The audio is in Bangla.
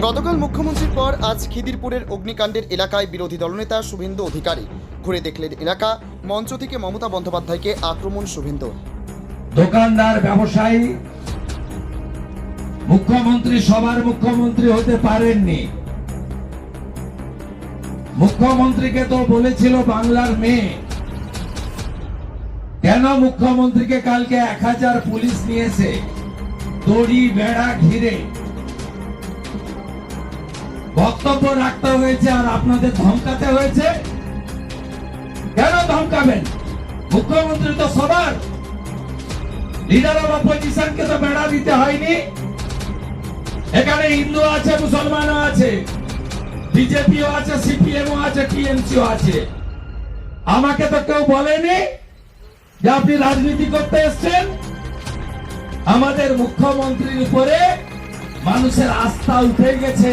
গতকাল মুখ্যমন্ত্রীর পর আজ খিদিরপুরের অগ্নিকাণ্ডের এলাকায় বিরোধী দলনেতা শুভেন্দু অধিকারী। ঘুরে দেখলেন এলাকা মঞ্চ থেকে মমতা বন্দ্যোপাধ্যায়কে আক্রমণ শুভেন্দু। দোকানদার ব্যবসায়ী মুখ্যমন্ত্রী সবার মুখ্যমন্ত্রী হতে পারেননি। মুখ্যমন্ত্রীকে তো বলেছিল বাংলার মেয়ে। কেন মুখ্যমন্ত্রীকে কালকে এক হাজার পুলিশ নিয়েছে? দড়ি বেড়া ঘিরে। বক্তব্য রাখতে হয়েছে আর আপনাদের ধমকাতে হয়েছে। কেন ধমকাবেন? মুখ্যমন্ত্রী তো সবার। লিডার অফ অপোজিশনকে তো বেড়া দিতে হয়নি। এখানে হিন্দু আছে, মুসলমানও আছে, বিজেপিও আছে, সিপিএমও আছে, টিএমসিও আছে। আমাকে তো কেউ বলেনি যে আপনি রাজনীতি করতে এসছেন। আমাদের মুখ্যমন্ত্রীর উপরে মানুষের আস্থা উঠে গেছে।